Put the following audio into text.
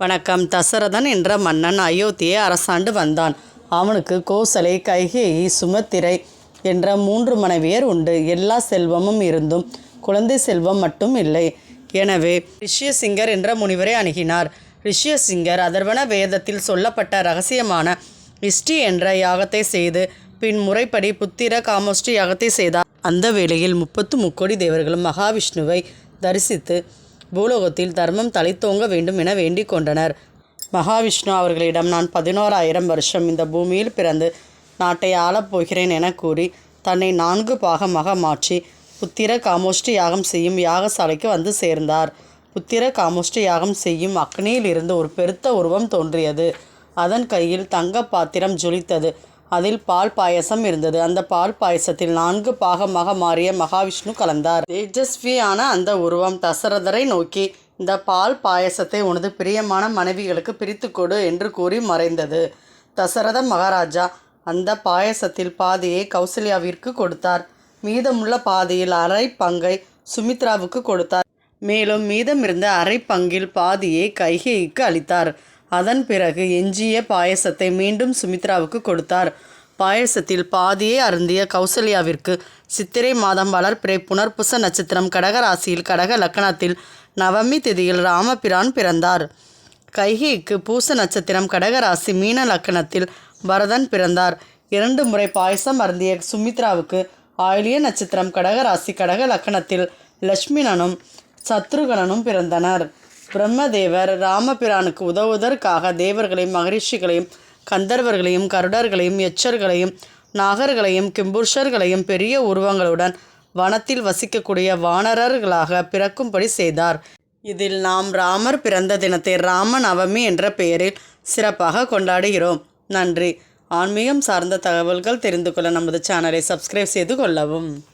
வணக்கம். தசரதன் என்ற மன்னன் அயோத்தியை அரசாண்டு வந்தான். அவனுக்கு கோசலை கைகேயி சுமத்திரை என்ற மூன்று மனைவியர் உண்டு. எல்லா செல்வமும் இருந்தும் குழந்தை செல்வம் மட்டும் இல்லை. எனவே ரிஷ்யசிங்கர் என்ற முனிவரை அணுகினார். ரிஷ்யசிங்கர் அதர்வன வேதத்தில் சொல்லப்பட்ட ரகசியமான இஷ்டி என்ற யாகத்தை செய்து பின் முறைப்படி புத்திர காமோஷ்டி யாகத்தை செய்தார். அந்த வேளையில் முப்பத்து முக்கோடி தேவர்களும் மகாவிஷ்ணுவை தரிசித்து பூலோகத்தில் தர்மம் தலைத்தோங்க வேண்டும் என வேண்டிக் கொண்டனர். மகாவிஷ்ணு அவர்களிடம் நான் பதினோராயிரம் வருஷம் இந்த பூமியில் பிறந்து நாட்டை ஆளப் போகிறேன் என கூறி தன்னை நான்கு பாகமாக மாற்றி புத்திர காமோஷ்டி யாகம் செய்யும் யாகசாலைக்கு வந்து சேர்ந்தார். புத்திர காமோஷ்டி யாகம் செய்யும் அக்னியில் இருந்து ஒரு பெருத்த உருவம் தோன்றியது. அதன் கையில் தங்க பாத்திரம் ஜொலித்தது. அதில் பால் பாயசம் இருந்தது. அந்த பால் பாயசத்தில் நான்கு பாகமாக மாறிய மகாவிஷ்ணு கலந்தார். தேஜஸ்வியான அந்த உருவம் தசரதரை நோக்கி இந்த பால் பாயசத்தை உனது பிரியமான மனைவிகளுக்கு பிரித்து கொடு என்று கூறி மறைந்தது. தசரத மகாராஜா அந்த பாயசத்தில் பாதியை கௌசல்யாவிற்கு கொடுத்தார். மீதமுள்ள பாதியில் அரை பங்கை சுமித்ராவுக்கு கொடுத்தார். மேலும் மீதமிருந்த அரை பங்கில் பாதியை கைகேயிக்கு அளித்தார். அதன் பிறகு எஞ்சிய பாயசத்தை மீண்டும் சுமித்ராவுக்கு கொடுத்தார். பாயசத்தில் பாதியை அருந்திய கௌசல்யாவிற்கு சித்திரை மாதம் வளர்ப்பிறை புனர்புச நட்சத்திரம் கடகராசியில் கடக லக்கணத்தில் நவமி திதியில் ராமபிரான் பிறந்தார். கைகிக்கு பூச நட்சத்திரம் கடகராசி மீன லக்கணத்தில் பரதன் பிறந்தார். இரண்டு முறை பாயசம் அருந்திய சுமித்ராவுக்கு ஆயிலிய நட்சத்திரம் கடகராசி கடக லக்கணத்தில் லட்சுமிணனும் சத்ருகணனும் பிறந்தனர். பிரம்மதேவர் ராமபிரானுக்கு உதவுவதற்காக தேவர்களையும் மகரிஷிகளையும் கந்தர்வர்களையும் கருடர்களையும் எச்சர்களையும் நாகர்களையும் கிம்புருஷர்களையும் பெரிய உருவங்களுடன் வனத்தில் வசிக்கக்கூடிய வானரர்களாக பிறக்கும்படி செய்தார். இதில் நாம் ராமர் பிறந்த தினத்தை ராம நவமி என்ற பெயரில் சிறப்பாக கொண்டாடுகிறோம். நன்றி. ஆன்மீகம் சார்ந்த தகவல்கள் தெரிந்து கொள்ள நமது சேனலை சப்ஸ்கிரைப் செய்து கொள்ளவும்.